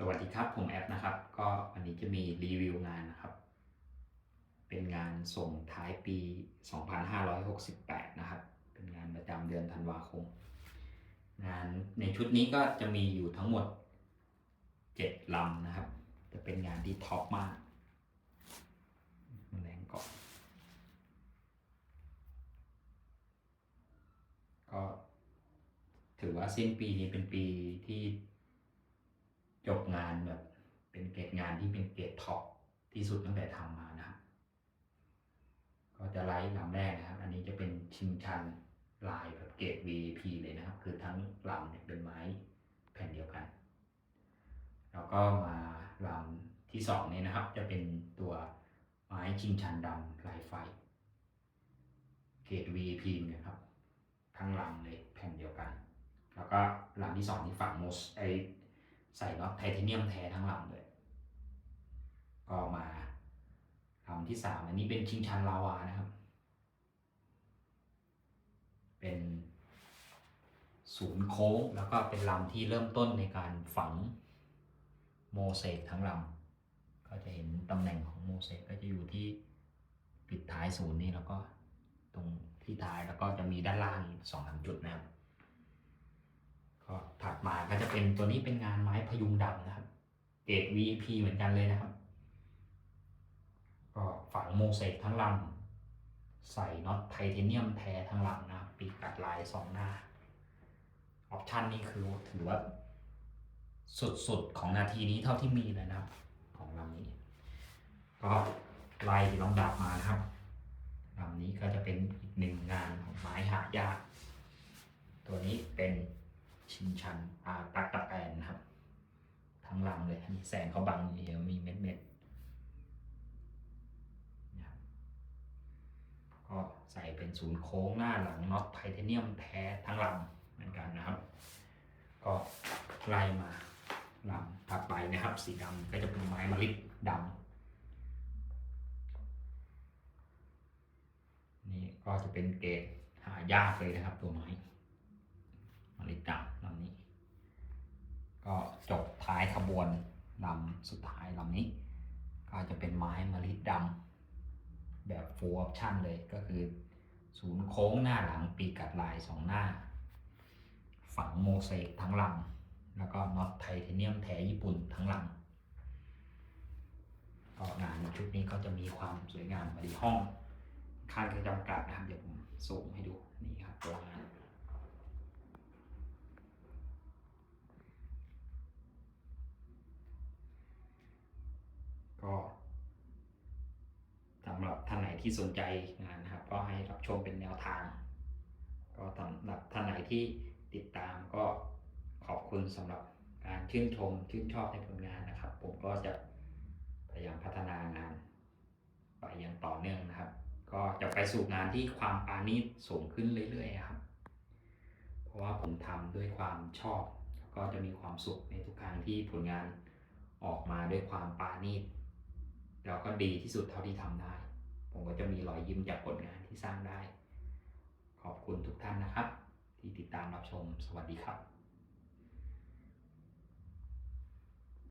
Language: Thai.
สวัสดีครับผมแอปนะครับ ก็วันนี้จะมีรีวิวงานนะครับ เป็นงานส่งท้ายปี 2568 นะครับ เป็นงานประจำเดือนธันวาคม งานในชุดนี้ก็จะมีอยู่ทั้งหมด 7ลำนะครับ จะเป็นงานที่ท็อปมากแรงเกาะก็ถือว่าสิ้นปีนี้เป็นปีที่ จบงานแบบเป็นเกรดงาน ที่เป็นเกรดท็อปที่สุดตั้งแต่ทำมานะครับก็จะไล่ลำแรกนะครับ อันนี้จะเป็นชิงชันลายแบบเกรด VIP เลยนะครับ คือทั้งลำเนี่ยเป็นไม้แผ่นเดียวกัน แล้วก็มาลำที่สองเนี่ยนะครับ จะเป็นตัวไม้ชิงชันดำลายไฟ เกรด VIP เนี่ยครับ ทั้งลำเลยแผ่นเดียวกัน แล้วก็ลำที่สองที่ฝั่งโมสไอใส่น็อตไทเทเนียมแท้ทั้งลำเลย ก็มาลำที่สามอันนี้เป็นชิงชันลาวานะครับ เป็นศูนย์โค้งแล้วก็เป็นลำที่เริ่มต้นในการฝังโมเสกทั้งลำก็จะเห็นตำแหน่งของโมเสกก็จะอยู่ที่ปิดท้ายศูนย์นี่แล้วก็ตรงที่ท้ายแล้วก็จะมีด้านล่างสองสามจุดนะครับก็ถัดมาก็จะเป็นตัวนี้เป็นงานไม้พยุงดำนะครับเกรด VP เหมือนกันเลยนะครับ ก็ฝังโมเสกทั้งลำใส่น็อตไทเทเนียมแท้ทั้งลำนะปีกกัดลายสองหน้า ออปชันนี่คือถือว่า สุดๆ ของนาทีนี้เท่าที่มีเลยนะครับ ของลำนี้ ก็ไล่ลำดับมานะครับลำนี้ก็จะเป็นอีกหนึ่งงานของไม้หายาก ตัวนี้เป็นชินชันอาตักตะแกนนะครับ ทั้งลำเลยมีแสงเขาบังเดียวมีเม็ดเม็ดๆนะครับ ก็ใส่เป็นศูนย์โค้งหน้าหลังน็อตไทเทเนียมแท้ทั้งลำเหมือนกันนะครับ ก็ไล่มาลำถัดไปนะครับ สีดำก็จะเป็นไม้มะลิดำนี่ก็จะเป็นเกรดหายากเลยนะครับ ตัวไม้มะลิดำลำนี้ ก็จบท้ายขบวนลำสุดท้ายลำนี้ ก็จะเป็นไม้มะลิดำ แบบ full option เลยก็คือ ศูนย์โค้งหน้าหลังปีกัดลายสองหน้า ฝังโมเสกทั้งลำแล้วก็น็อตไทเทเนียมแท้ญี่ปุ่นทั้งลำก็งานชุดนี้ก็จะมีความสวยงามมาดีห้อง ค่าจะจำกัดนะครับเดี๋ยวผมสูงให้ดูนี่ครับตัวงาน ก็สำหรับ ท่านไหนที่สนใจงานนะครับ ก็ให้รับชมเป็นแนวทาง ก็สำหรับท่านไหนที่ติดตามก็ขอบคุณสำหรับการชื่นชมชื่นชอบในผลงานนะครับ ผมก็จะพยายามพัฒนางานไปอย่างต่อเนื่องนะครับ ก็จะไปสู่งานที่ความปาณีตสูงขึ้นเรื่อยๆครับ เพราะว่าผมทำด้วยความชอบแล้วก็จะมีความสุขในทุกครั้งที่ผลงานออกมาด้วยความปาณีตแล้วก็ดีที่สุดเท่าที่ทำได้ ผมก็จะมีรอยยิ้มจากผลงานที่สร้างได้ ขอบคุณทุกท่านนะครับ ที่ติดตามรับชมสวัสดีครับ